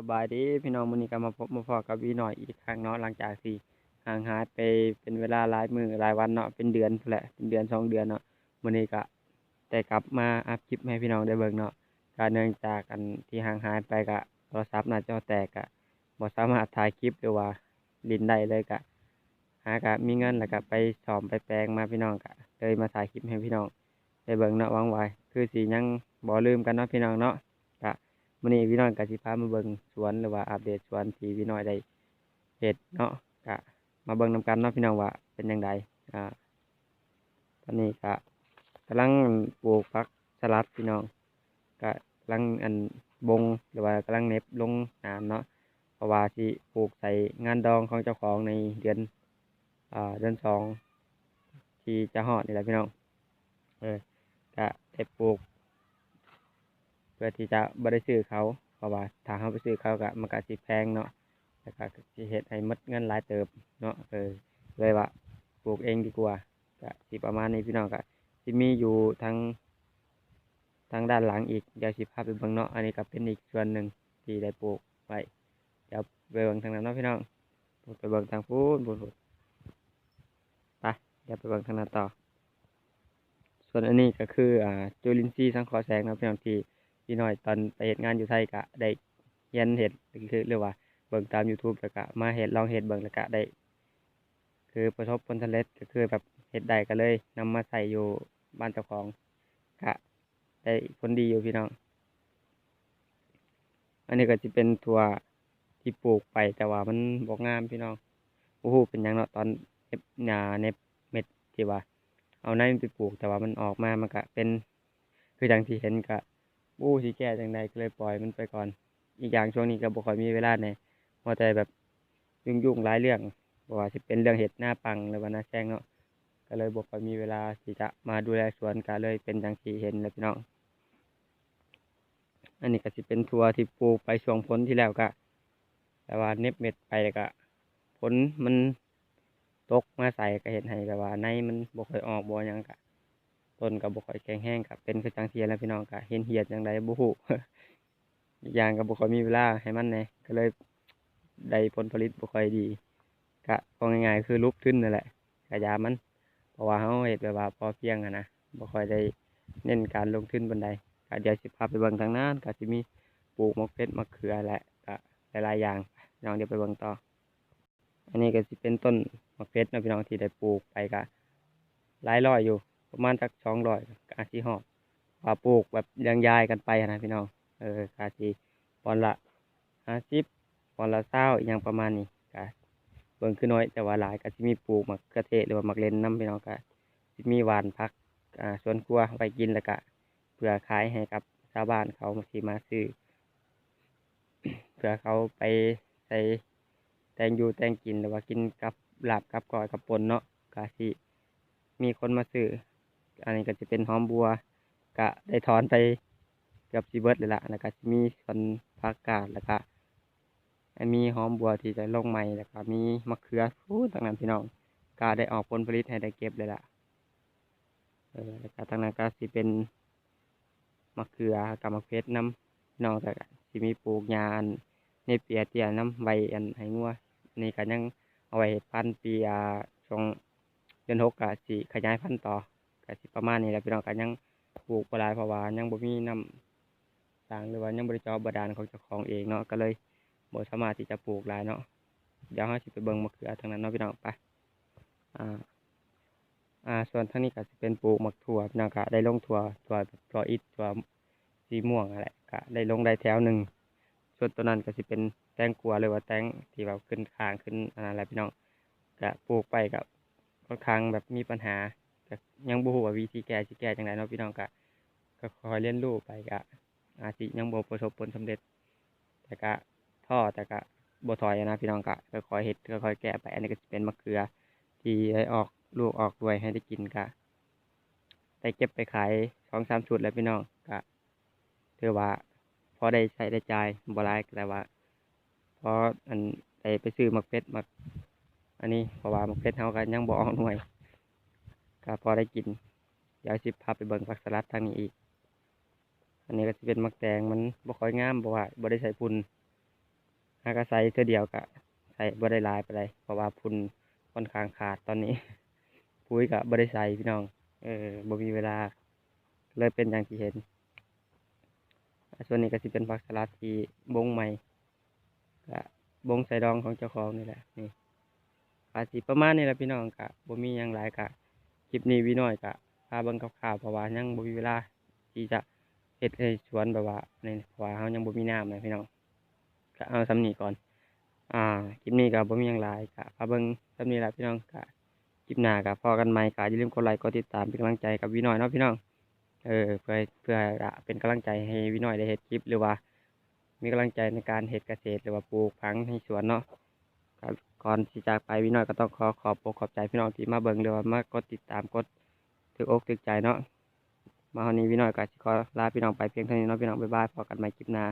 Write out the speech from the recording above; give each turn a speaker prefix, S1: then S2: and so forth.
S1: สบายดีพี่น้องมื้อนี้ก็มาพบมาพอกับวีหน่อยอีกครั้งเนาะหลังจากที่ห่างหายไปเป็นเวลาหลายมือหลายวันเนาะเป็นเดือนแหละเป็นเดือนสองเดือนเนาะมื้อนี้ก็ได้กลับมาอัปคลิปให้พี่น้องได้เบิ่งเนาะก็เนื่องจากอันที่ห่างหายไปก็โทรศัพท์หน้าจอแตกก็บ่สามารถถ่ายคลิปหรือว่าลินได้เลยก็หาก็มีเงินแล้วก็ไปซ่อมไปแปลงมาพี่น้องก็เลยมาถ่ายคลิปให้พี่น้องได้เบิ่งเนาะวังไว่าคือสิยังบ่ลืมกันเนาะพี่น้องเนาะ มื้อนี้พี่น้อยกสิพามาเบิ่งสวนหรือว่าอัปเดตสวนที่พี่น้อยได้เฮ็ดเนาะก็มาเบิ่งนำกันเนาะพี่น้องว่าเป็นจังไดอ่าตอนนี้ก็กำลังปลูกผักสลัดพี่น้องก็กำลังอันบงหรือว่ากำลังเน็บลงน้ำเนาะเพราะว่าสิปลูกใส่งานดองของเจ้าของในเดือนอ่าเดือนสองที่จะฮอดนี่แหละพี่น้องเออก็ได้ปลูก พื่อที่จะบ่ได้ซื้อเขาเพราะว่าถ้าเราไปซื้อเขาก็มันก็สิแพงเนาะแล้วก็สิเฮ็ดให้มดเงินหลายเติบเนาะเออเลยว่าปลูกเองดีกว่าก็สิประมาณนี้พี่น้องก็สิมีอยู่ทางทางด้านหลังอีกเดี๋ยวสิพาไปเบิ่งเนาะอันนี้ก็เป็นอีกส่วนหนึ่งที่ได้ปลูกไว้เดี๋ยวไปเบิ่งทางนั้นเนาะพี่น้องไปเบิ่งทางพูนพูนพูนไปเดี๋ยวไปเบิ่งทางนั้นต่อ ส่วนอันนี้ก็คืออ่าจุลินทรีย์สังเคราะห์แสงนะพี่น้องที่ พี่น้อยตอนไปเฮ็ดงานอยู่ไทยก็ได้เรียนเฮ็ดคือเรียกว่าเบิ่งตาม YouTube แล้วก็มาเฮ็ดลองเฮ็ดเบิ่งแล้วก็ได้ คือประสบผลสำเร็จก็คือแบบเฮ็ดได้ก็เลยนำมาใส่อยู่บ้านเจ้าของก็ได้ผลดีอยู่พี่น้อง อันนี้ก็สิเป็นถั่วที่ปลูกไปแต่ว่ามันบ่งามพี่น้องบ่ฮู้เป็นยังเนาะตอนเน็บหญ้าเน็บเม็ดที่ว่า เอาในมันไปปลูกแต่ว่ามันออกมามันก็เป็น คือจังที่เห็นก็ บู้สิแก้จังใดก็เลยปล่อยมันไปก่อน อีกอย่างช่วงนี้ก็บ่ค่อยมีเวลาแหน่มัวแต่แบบยุ่งๆหลายเรื่องบ่ว่าสิเป็นเรื่องเฮ็ดหน้าปังหรือว่าหน้าแซงเนาะก็เลยบ่ค่อยมีเวลาที่จะมาดูแลสวนก็เลยเป็นจังที่เห็นแหละพี่น้อง อันนี้ก็สิเป็นถั่วที่ปลูกไปช่วงฝนที่แล้วก็แต่ว่าเน็บเม็ดไปแล้วก็ฝนมันตกมาใส่ก็เฮ็ดให้แบบว่าในมันบ่ค่อยออกบ่หยังก็ต้ นก็บ่ค่อยแข็งแรงก็เป็นคือจังซี่แล้วพี่น้องก็เห็นเหียดจังไดบ่ฮู้อีกอย่างก็บ่ค่อยมีเวลาให้มันแหน่ก็เลยได้ผลผลิตบ่ค่อยดีก็เอง่ายๆคือลุกขึ้นนั่นแหละก็ยามันเพราะว่าเราเฮ็ดแบบว่าพอเพียงอะนะบ่ค่อยได้เน้นการลงทุนปานใดก็เดี๋ยวสิพาไปเบิ่งทางนั้นก็สิมีปลูกมะเขือมะเขือแหละก็หลายๆอย่างน้องเดี๋ยวไปเบิ่งต่อ อันนี้ก็สิเป็นต้นมะเขือเนะพี่น้องที่ได้ปลูกไปก็หลายร้อยอยู่ ประมาณสักสองร้อยกาจสิฮอดว่าปลูกแบบเลี้ยงยายกันไปนะพี่น้องเออกาจสิปอนละห้าสิบปอนละเศร้าอหยังประมาณนี้ก็เบิ่งคือน้อยแต่ว่าหลายก็สิมีปลูกมะเขือเทศหรือว่ามักเลนนํพี่น้องก็สิมีหวานผักอ่าสวนครัวไว้กินแล้วก็เพื่อขายให้กับชาวบ้านเขาที่มาซื้อเพื่อเขาไปใส่แตงยูแตงกินหรือว่ากินกับหลาบกับกอยกับปนเนาะก็สิมีคนมาซื้อ อันนี้ก็จะเป็นหอมบัวก็ได้ถอนไปเกือบสิเบิร์ดเลยละแล้วก็มีส่วนผักกาดแล้วก็มีหอมบัวที่จะลงใหม่แล้วก็มีมะเขือฟูต่างนั้นพี่น้องก็ได้ออกผลผลิตให้ได้เก็บเลยล่ะเออแล้วก็ทางนั้นก็สิเป็นมะเขือกับมะเขือน้ำน้องแต่ก็สิมีปลูกหญ้าอันในเปียเตียน้ำใบอันให้งัวนี่ก็ยังเอาไว้พันปีอ่าช่วงเดือนหกก็สิขยายพันธุ์ต่อ ก็สิประมาณนี้แหละพี่น้องก็ยังปลูกบ่หลายเพราะว่ายังบ่มีน้ำสางหรือว่ายังบ่ได้เจาะบาดาลของเจ้าของเองเนาะก็เลยบ่สามารถที่จะปลูกหลายเนาะเดี๋ยวเราสิไปเบิ่งมะเขือทางนั้นเนาะพี่น้องไปอ่าอ่าส่วนทางนี้ก็สิเป็นปลูกมะถั่วพี่น้องก็ได้ลงถั่วถั่วถั่วอิฐถั่วสีม่วงนั่นแหละก็ได้ลงได้แถวหนึ่งส่วนตัวนั้นก็สิเป็นแตงกวาหรือว่าแตงที่แบบขึ้นข้างขึ้นอันนั้นแหละพี่น้องก็ปลูกไปก็ค่อนข้างแบบมีปัญหา ก็ยังบ่ฮู้ว่าวิธีแก้สิแก้จังไดเนาะพี่น้องก็ก็คอยเรียนรู้ไปก็อาจสิยังบ่ประสบผลสำเร็จ แต่ก็ท้อแต่ก็บ่ถอยนะพี่น้องก็คอยเฮ็ดก็คอยแก้ไปอันนี้ก็สิเป็นมะเขือ ที่ได้ออกลูกออกด้วยให้ได้กินก็ได้เก็บไปขาย2-3ชุดแล้วพี่น้องก็ถือว่า พอได้ใช้ได้จ่ายบ่หลายแต่ว่าพออันได้ไปซื้อมักเป็ดมักอันนี้เพราะว่ามักเพชรเฮาก็ยังบ่ออกหน่วย ก็พอได้กินเดี๋ยวสิพาไปเบิ่งผักสลัดทางนี้อีก อันนี้ก็สิเป็นมักแตงมันบ่ค่อยงามเพราะว่าบ่ได้ใส่ฝุ่นหากใส่เทื่อเดียวก็ใส่บ่ได้ลายไปเลยเพราะว่าพุ่นค่อนข้างขาดตอนนี้ ปุ๋ยก็บ่ได้ใส่พี่น้อง เออบ่มีเวลา เลยเป็นอย่างที่เห็น ส่วนนี้ก็สิเป็นผักสลัดที่บงใหม่ก็บงใส่ดองของเจ้าของนี่แหละนี่อาสิประมาณนี้แหละพี่น้องก็บ่มีหยังหลายก็ค ลิปนี้วิน้อยก็พาเบิ่งคร่าวๆเพราะว่ายังบ่มีเวลาที่จะเฮ็ดให้สวนแบบว่าในเพราะว่าเฮายังบ่มีน้ำนะพี่น้องก็เอาสำนี้ก่อน อ่าคลิปนี้ก็บ่มีหยังหลายก็พาเบิ่งสำนี้ล่ะพี่น้องก็คลิปหน้าก็พอกันใหม่ก็อย่าลืมกดไลค์กดติดตามเป็นกำลังใจกับวิน้อยเนาะพี่น้องเออเพื่อเพื่อจะเป็นกำลังใจให้วิน้อยได้เฮ็ดคลิปหรือว่า มีกำลังใจในการเฮ็ดเกษตรหรือว่าปลูกผังให้สวนเนาะ ก่อนที่จากไปวิน้อยก็ต้องขอขอบอกขอบใจพี่น้องที่มาเบิ่งเรือมากดติดตามกดถึกอกถึกใจเนาะมาวันนี้วิน้อยก็ขอลาพี่น้องไปเพียงเท่านี้เนาะพี่น้องบ๊ายบายพบกันใหม่คลิปหน้า